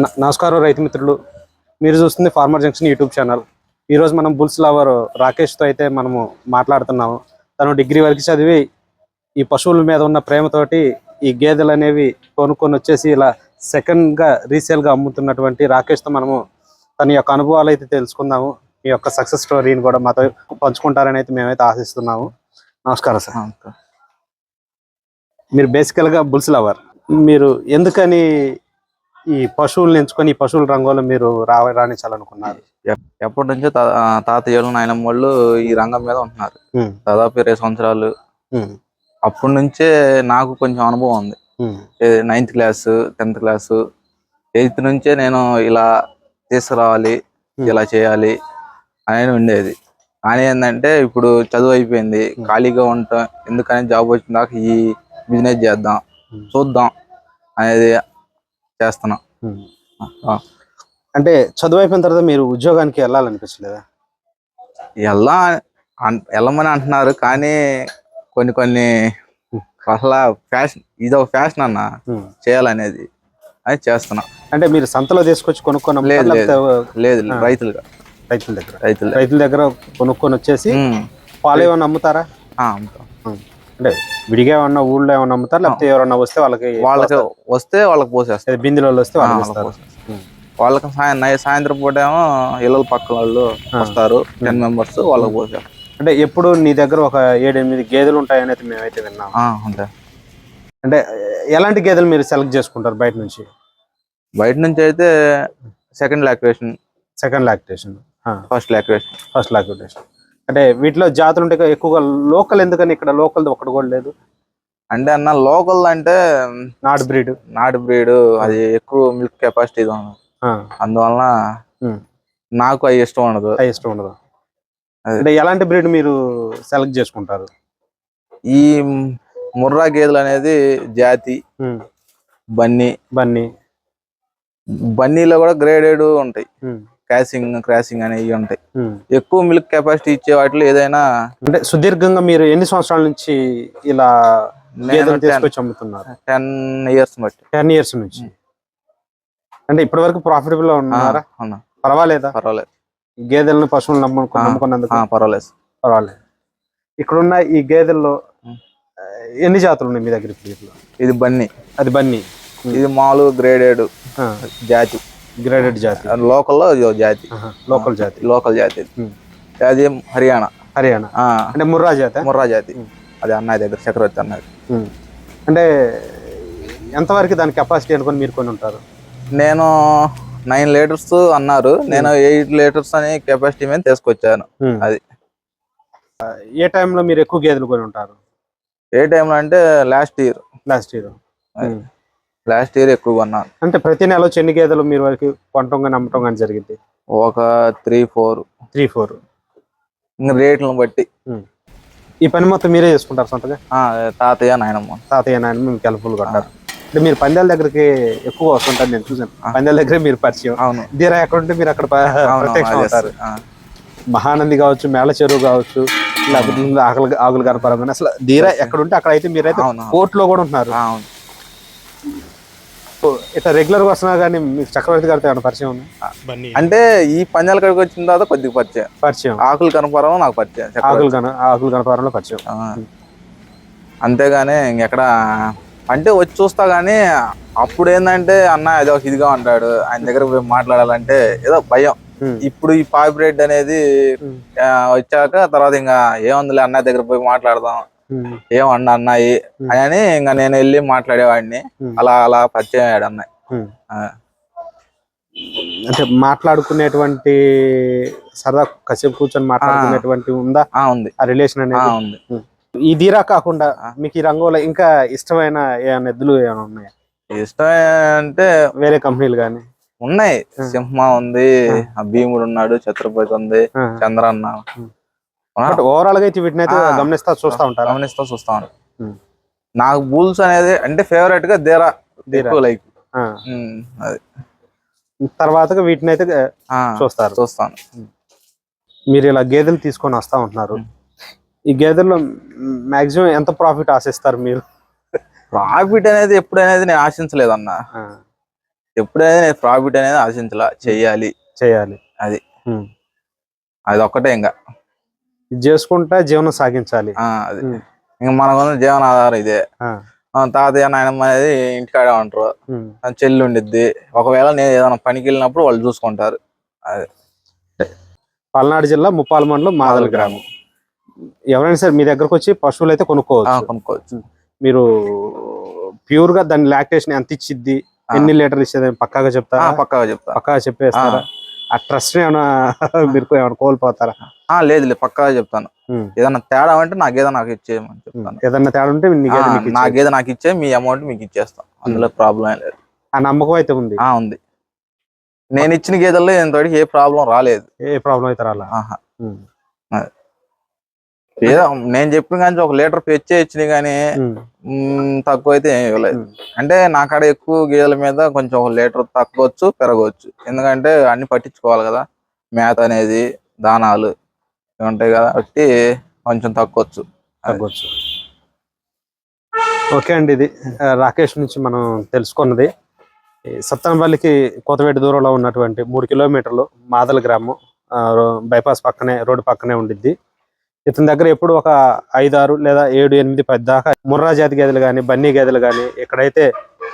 నమస్కారం రైతు మిత్రులు. మీరు చూస్తుంది ఫార్మర్ జంక్షన్ యూట్యూబ్ ఛానల్. ఈరోజు మనం బుల్స్ లవర్ రాకేష్తో అయితే మనము మాట్లాడుతున్నాము. తను డిగ్రీ వరకు చదివి ఈ పశువుల మీద ఉన్న ప్రేమతోటి ఈ గేదెలు అనేవి కొనుక్కొని వచ్చేసి ఇలా సెకండ్గా రీసేల్గా అమ్ముతున్నటువంటి రాకేష్తో మనము తన యొక్క అనుభవాలు అయితే తెలుసుకుందాము. ఈ యొక్క సక్సెస్ స్టోరీని కూడా మాతో పంచుకుంటారని అయితే మేమైతే ఆశిస్తున్నాము. నమస్కారం సార్. మీరు బేసికల్గా బుల్స్ లవర్. మీరు ఎందుకని ఈ పశువులను ఎంచుకొని ఈ పశువుల రంగంలో మీరు రావ రాణించాలనుకున్నారు. ఎప్- ఎప్పటి నుంచో తాతయ్యలు నాయనమ్మ వాళ్ళు ఈ రంగం మీద ఉంటున్నారు. దాదాపు ఇరవై సంవత్సరాలు. అప్పటి నుంచే నాకు కొంచెం అనుభవం ఉంది. Ninth class tenth class. Eighth నుంచే నేను ఇలా తీసుకురావాలి. ఇలా చేయాలి అనేది ఉండేది. కానీ ఏంటంటే ఇప్పుడు చదువు అయిపోయింది. ఖాళీగా ఉంటాం ఎందుకని జాబ్ వచ్చిన దాకా ఈ బిజినెస్ చేద్దాం. చూద్దాం అనేది చేస్తున్నాం. అంటే చదువు అయిపోయిన తర్వాత మీరు ఉద్యోగానికి వెళ్ళాలనిపించలేదా? అన్- వెళ్ళమని అంటున్నారు కానీ కొన్ని కొన్ని అసలు ఫ్యాషన్ ఇది ఒక ఫ్యాషన్ అన్న. చేయాలనేది అది చేస్తున్నా. అంటే మీరు సంతలో తీసుకొచ్చి కొనుక్కొని? లేదు, లేదు. రైతులుగా. రైతుల దగ్గర. రైతులు. రైతుల దగ్గర కొనుక్కొని వచ్చేసి పాలు ఏమన్నా అమ్ముతారా. అంటే విడిగా ఏమన్నా ఊళ్ళో ఏమన్నా అమ్ముతారా? లేకపోతే ఎవరన్నా వస్తే వాళ్ళకి వాళ్ళకి వస్తే వాళ్ళకి పోసేస్తారు. బిందెలో వస్తే వాళ్ళకి వాళ్ళకి పోసేస్తారు. సాయం సాయంత్రం పూట ఏమో ఇళ్ళ పక్కల వాళ్ళు. వస్తారు. టెన్ మెంబర్స్ వాళ్ళకి పోసారు అంటే ఎప్పుడు నీ దగ్గర ఒక ఏడెనిమిది గేదెలు ఉంటాయని అయితే మేమైతే విన్నాం. అంతే. అంటే ఎలాంటి గేదెలు మీరు సెలెక్ట్ చేసుకుంటారు బయట నుంచి? బయట నుంచి అయితే second lactation second lactation. First lactation first lactation. అంటే వీటిలో జాతులు ఉంటాయి కదా, ఎక్కువగా లోకల్ ఎందుకని ఇక్కడ లోకల్ ఒకటి కూడా లేదు. అంటే అన్న లోకల్ అంటే నాటు బ్రీడ్. నాటు బ్రీడ్ అది ఎక్కువ మిల్క్ కెపాసిటీ అందువలన నాకు అవి ఇష్టం ఉండదు. ఇష్టం ఉండదు. అంటే ఎలాంటి బ్రీడ్ మీరు సెలెక్ట్ చేసుకుంటారు? ఈ ముర్రా గేదెలు అనేది జాతి బన్నీ. బన్నీ. బన్నీలో కూడా గ్రేడెడ్ ఉంటాయి. ఉమ్, క్రాసింగ్ అనేవి ఉంటాయి. ఎక్కువ మిల్క్ కెపాసిటీ ఇచ్చే వాటిలో ఏదైనా అంటే సుదీర్ఘంగా మీరు ఎన్ని సంవత్సరాల నుంచి ఇలా తీసుకొచ్చి అమ్ముతున్నారు? టెన్ ఇయర్స్ బట్టి. టెన్ ఇయర్స్ నుంచి. అంటే ఇప్పటి వరకు ప్రాఫిటబుల్ ఆ, ఉన్నారా? పర్వాలేదా? పర్వాలేదు. గేదెలను పశువులను నమ్ముకున్నందుకు? పర్వాలేదు. పర్వాలేదు. ఇక్కడున్న ఈ గేదెల్లో ఎన్ని జాతులు ఉన్నాయి మీ దగ్గర? ఇది బన్నీ. అది బన్నీ. ఇది మామూలు గ్రేడెడ్ జాతి. గ్రేడెడ్ జాతి. లోకల్లో జాతి. లోకల్ జాతి. లోకల్ జాతి. అది హర్యానా. హర్యానా. అంటే ముర్రా జాతి? ముర్రా జాతి. అది అన్నయ్య దగ్గర చక్రవర్తి అన్నది. అంటే ఎంతవరకు దాని కెపాసిటీ అనుకొని మీరు కొని ఉంటారు? నేను నైన్ లీటర్స్ అన్నారు. నేను ఎయిట్ లీటర్స్ అని కెపాసిటీ మీద తీసుకొచ్చాను. అది. ఏ టైంలో మీరు ఎక్కువ గేదెలు కొని ఉంటారు? ఏ టైంలో అంటే last year last year last year ఎక్కువ కొన్నాను. అంటే ప్రతి నెల వచ్చి ఎన్ని గేదెలు మీరు వరకు కొనటం కానీ అమ్మటం కానీ జరిగింది? ఒక త్రీ ఫోర్. Three four. ఇంకా రేట్లను బట్టి. ఈ పని మొత్తం మీరే చేసుకుంటారు సొంతగా? తాతయ్య నాయనమ్మ. తాతయ్య నాయన మేము హెల్ప్ఫుల్ కొట్టారు అంటే మీరు పందాల దగ్గరికి ఎక్కువ వస్తుంటారు నేను చూసాను పందాల దగ్గరే మీరు పరిచయం. అవును. దీరా ఎక్కడ ఉంటే మీరు అక్కడ ప్రత్యక్షం అవుతారు. మహానంది కావచ్చు మేళ చెరువు కావచ్చు లేకపోతే ఆకలి ఆకులు కనపరం అసలు దీరా ఎక్కడ ఉంటే అక్కడ అయితే మీరైతే కోర్టులో కూడా ఉంటున్నారు. అవును. ఇట్లా రెగ్యులర్గా వస్తున్నా కానీ మీకు చక్రవర్తి గారితో ఏమైనా పరిచయం ఉంది అంటే ఈ పందాల కాడికి వచ్చిన తర్వాత కొద్దిగా పరిచయం పరిచయం ఆకులు కనపరం నాకు పరిచయం. ఆకులు కన ఆకులు కనపరంలో పరిచయం. అంతేగాని ఇంకెక్కడ అంటే వచ్చి చూస్తా గానీ అప్పుడు ఏంటంటే అన్న ఏదో ఒక ఇదిగా ఉంటాడు ఆయన దగ్గర పోయి మాట్లాడాలంటే ఏదో భయం. ఇప్పుడు ఈ పాపిరెడ్ అనేది ఉమ్. ఆ, వచ్చాక తర్వాత ఇంకా ఏముందిలే అన్నయ్య దగ్గర పోయి మాట్లాడదాం. ఏమన్నా అన్నాయి అని ఇంకా నేను వెళ్ళి మాట్లాడేవాడిని. అలా అలా పరిచయం అయ్యాడు. ఆ, అంటే మాట్లాడుకునేటువంటి సరదా కాసేపు కూర్చొని మాట్లాడుకునేటువంటి ఉందా? ఆ, ఉంది. ఆ రిలేషన్ అనేది? ఉంది. ఈ దీరా కాకుండా మీకు ఈ రంగంలో ఇంకా ఇష్టమైన ఏమైనా ఎద్దులు ఏమైనా ఉన్నాయా? ఇష్టం అంటే వేరే కంపెనీలు కానీ? ఉన్నాయి. సింహ ఉంది ఆ. భీముడు ఉన్నాడు ఛత్రపతి ఉంది చంద్ర అన్న బట్ ఓవరాల్గా అయితే వీటిని అయితే. గమనిస్తా చూస్తా ఉంటారు? గమనిస్తూ చూస్తాను నాకు బుల్స్ అనేది అంటే ఫేవరెట్గా దేరా? లైక్. అది. తర్వాత వీటిని అయితే చూస్తారు. చూస్తాను మీరు ఇలా గేదెలు తీసుకొని వస్తా ఉంటున్నారు. ఈ గేదెల్లో మాక్సిమం ఎంత ప్రాఫిట్ ఆశిస్తారు మీరు? ప్రాఫిట్ అనేది ఎప్పుడు అనేది నేను ఆశించలేదు అన్న. ఆ, ఎప్పుడైనా ప్రాఫిట్ అనేది ఆశించాల. చెయ్యాలి. చేయాలి అది. అది ఒక్కటే ఇంకా ఇది చేసుకుంటా జీవనం సాగించాలి. అది. ఇంకా మనకున్న జీవనాధారం ఇదే. ఆ, ఆ, తాతయ్య నాయనమ్మ అనేది ఇంటికాడే ఉంటారు. చెల్లి ఉండిద్ది. ఒకవేళ నేను ఏదైనా పనికి వెళ్ళినప్పుడు వాళ్ళు చూసుకుంటారు. అది. పల్నాడు జిల్లా ముప్పాల మండలం మాదల గ్రామం. ఎవరైనా సరే మీ దగ్గరకు వచ్చి పశువులు అయితే కొనుక్కోవచ్చు. కొనుక్కోవచ్చు. మీరు ప్యూర్గా దాని లాక్టేషన్ ఎంత ఇచ్చిద్ది. ఎన్ని లీటర్ ఇచ్చేది పక్కాగా చెప్తారా? పక్కాగా చెప్తా. పక్కాగా చెప్పేస్తారా? ఆ. ట్రస్ట్ ఏమైనా మీరు ఏమైనా కోల్పోతారా? లేదు లేదు పక్కాగా చెప్తాను. ఏదైనా తేడా అంటే నాకేదో నాకు ఇచ్చేయమని చెప్తాను. ఏదన్నా తేడా ఉంటే నీకు ఏదో ఇచ్చేది. నాకేదో నాకు ఇచ్చే మీ అమౌంట్ మీకు ఇచ్చేస్తాం. అందులో ప్రాబ్లం ఏం లేదు. ఆ నమ్మకం అయితే ఉంది. ఆ ఉంది. నేను ఇచ్చిన గేదెల్లో ఇంతవరకు ఏ ప్రాబ్లం రాలేదు. ఏ ప్రాబ్లం అయితే రాలా? ఆహా. ఏదో నేను చెప్పిన కానీ ఒక లీటర్ పెచ్చే ఇచ్చినాయి కానీ తక్కువ అయితే ఏం ఇవ్వలేదు. అంటే నా కాడ ఎక్కువ గేదెల మీద కొంచెం ఒక లీటర్ తగ్గవచ్చు పెరగవచ్చు ఎందుకంటే అన్ని పట్టించుకోవాలి కదా. మేత అనేది దానాలు ఉంటాయి కాబట్టి కొంచెం తగ్గవచ్చు తగ్గొచ్చు. ఓకే అండి ఇది రాకేష్ నుంచి మనం తెలుసుకున్నది. సత్తనపల్లికి కొత్తవేటి దూరంలో ఉన్నటువంటి మూడు కిలోమీటర్లు మాదల గ్రామం బైపాస్ పక్కనే రోడ్డు పక్కనే ఉండిద్ది. ఇతని దగ్గర ఎప్పుడు ఒక ఐదు ఆరు లేదా ఏడు ఎనిమిది పది దాకా ముర్రా జాతి గేదెలు కానీ బన్నీ గేదెలు కానీ ఇక్కడైతే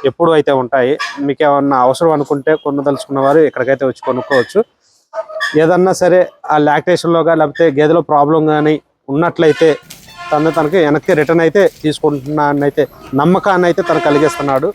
ఎప్పుడు అయితే ఉంటాయి మీకు ఏమన్నా అవసరం అనుకుంటే కొనదలుచుకున్న వారు ఇక్కడికైతే వచ్చి కొనుక్కోవచ్చు. ఏదన్నా సరే ఆ లాక్టేషన్లోగా లేకపోతే గేదెలో ప్రాబ్లం కానీ ఉన్నట్లయితే తను తనకి వెనక్కి రిటర్న్ అయితే తీసుకుంటున్నానైతే నమ్మకాన్ని అయితే తను కలిగిస్తున్నాడు.